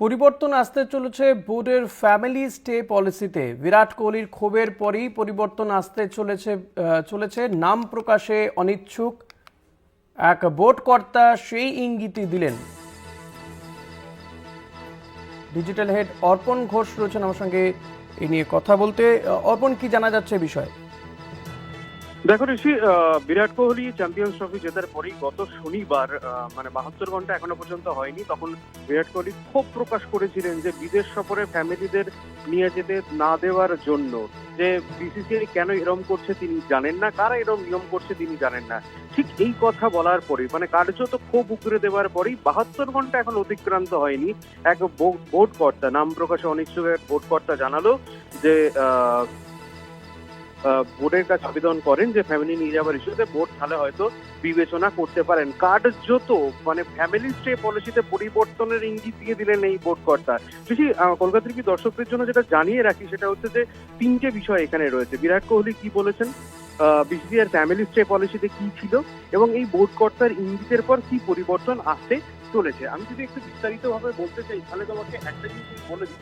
পরিবর্তন আসতে চলেছে বোর্ডের ফ্যামিলি স্টে পলিসিতে। বিরাট কোহলির ক্ষোভের পরেই পরিবর্তন আসতে চলেছে চলেছে। নাম প্রকাশে অনিচ্ছুক এক বোর্ড কর্তা সেই ইঙ্গিতই দিলেন। ডিজিটাল হেড অর্পণ ঘোষ রয়েছেন আমার সঙ্গে এ নিয়ে কথা বলতে। অর্পণ, কি জানা যাচ্ছে বিষয়ে? দেখো ঋষি বিরাট কোহলি চ্যাম্পিয়ন্স ট্রফি জেতার পরেই গত শনিবার মানে বাহাত্তর ঘণ্টা এখনও পর্যন্ত হয়নি, তখন বিরাট কোহলি ক্ষোভ প্রকাশ করেছিলেন যে বিদেশ সফরে ফ্যামিলিদের নিয়ে যেতে না দেওয়ার জন্য। যে বিসিসিআই কেন এরম করছে তিনি জানেন না, কারা এরম নিয়ম করছে তিনি জানেন না। ঠিক এই কথা বলার পরে মানে কার্যত ক্ষোভ উগরে দেওয়ার পরেই বাহাত্তর ঘণ্টা এখন অতিক্রান্ত হয়নি এক বোর্ড কর্তা নাম প্রকাশে অনিচ্ছুক এক বোর্ড কর্তা জানালো যে বোর্ডের কাছে আবেদন করেন যে ফ্যামিলি নিয়ে যাওয়ার ইস্যুতে বোর্ড তাহলে হয়তো বিবেচনা করতে পারেন। কার্যত মানে ফ্যামিলি স্টে পলিসিতে পরিবর্তনের ইঙ্গিত দিয়ে দিলেন এই বোর্ড কর্তা। বেশি কলকাতার কি দর্শকদের জন্য যেটা জানিয়ে রাখি সেটা হচ্ছে যে তিনটে বিষয় এখানে রয়েছে। বিরাট কোহলি কি বলেছেন? বিসিসিআর ফ্যামিলি স্টে পলিসিতে কি ছিল? এবং এই বোর্ড কর্তার ইঙ্গিতের পর কি পরিবর্তন আসতে চলেছে? আমি যদি একটু বিস্তারিত ভাবে বলতে চাই তাহলে তোমাকে একটা জিনিস বলে আহ,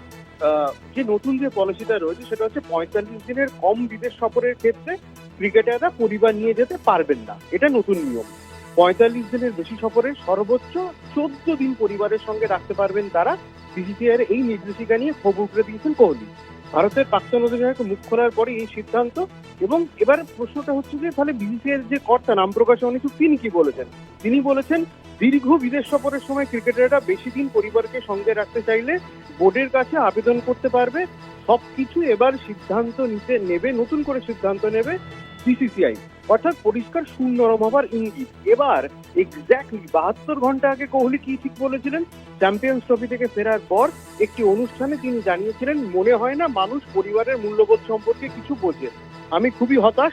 যে নতুন যে পলিসিটা রয়েছে, সেটা হচ্ছে পঁয়তাল্লিশ দিনের কম বিদেশ সফরের ক্ষেত্রে ক্রিকেটাররা পরিবার নিয়ে যেতে পারবেন না। এটা নতুন নিয়ম। পঁয়তাল্লিশ দিনের বেশি সফরে সর্বোচ্চ চোদ্দ দিন পরিবারের সঙ্গে রাখতে পারবেন তারা। বিসিসিআই এই নির্দেশিকা নিয়ে ক্ষোভ উগড়ে দিয়েছেন কোহলি। ভারতের প্রাক্তন অধিনায়ক মুখ খোলার পরে এই সিদ্ধান্ত এবং এবার প্রশ্নটা হচ্ছে যে, তাহলে বিসিসিআই যে কর্তা, নাম প্রকাশে অনিচ্ছুক, তিনি কি বলেছেন? তিনি বলেছেন দীর্ঘ বিদেশ সফরের সময় ক্রিকেটাররা বেশি দিন পরিবারকে সঙ্গে রাখতে চাইলে বোর্ডের কাছে আবেদন করতে পারবে। সবকিছু এবার সিদ্ধান্ত নিতে নেবে, নতুন করে সিদ্ধান্ত নেবে বিসিসিআই অর্থাৎ পরিষ্কার শূন্য হবার ইঙ্গিত। এবার এক্স্যাক্টলি বাহাত্তর ঘণ্টা আগে কোহলি কি ঠিক বলেছিলেন? চ্যাম্পিয়ন্স ট্রফি থেকে ফেরার পর একটি অনুষ্ঠানে তিনি জানিয়েছিলেন, মনে হয় না মানুষ পরিবারের মূল্যবোধ সম্পর্কে কিছু বোঝে। আমি খুবই হতাশ।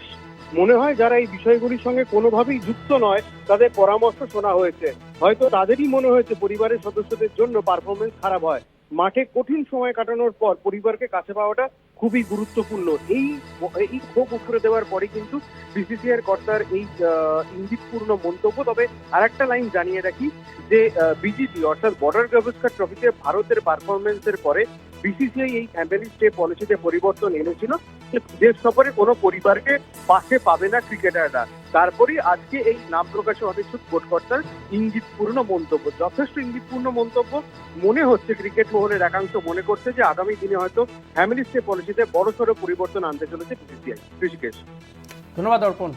মনে হয় যারা এই বিষয়গুলির সঙ্গে কোনোভাবেই যুক্ত নয়, তাদের পরামর্শ শোনা হয়েছে। হয়তো তাদেরই মনে হয়েছে পরিবারের সদস্যদের জন্য পারফরমেন্স খারাপ হয়। মাঠে কঠিন সময় কাটানোর পর পরিবারকে কাছে পাওয়াটা খুবই গুরুত্বপূর্ণ। এই এই ক্ষোভ উঠরে দেওয়ার পরে কিন্তু বিসিসিআর কর্তার এই ইঙ্গিতপূর্ণ মন্তব্য। তবে আরেকটা লাইন জানিয়ে রাখি যে বিজিটি অর্থাৎ বর্ডার গাভাস্কার ট্রফিতে ভারতের পারফরমেন্সের পরে বিসিসিআই এই ফ্যামিলি স্টে পলিসিতে পরিবর্তন এনেছিল। যে বিদেশ সফরে কোনো পরিবারকে পাশে পাবে না ক্রিকেটাররা। তারপরেই আজকে এই নাম প্রকাশে অনিচ্ছুক বোর্ডকর্তার ইঙ্গিতপূর্ণ মন্তব্য, যথেষ্ট ইঙ্গিতপূর্ণ মন্তব্য মনে হচ্ছে ক্রিকেট মহলের একাংশ মনে করছে যে আগামী দিনে হয়তো ফ্যামিলি স্টে পলিসিতে বড়সড় পরিবর্তন আনতে চলেছে বিসিসিআই। ঋষিকেশ। ধন্যবাদ অর্পণ।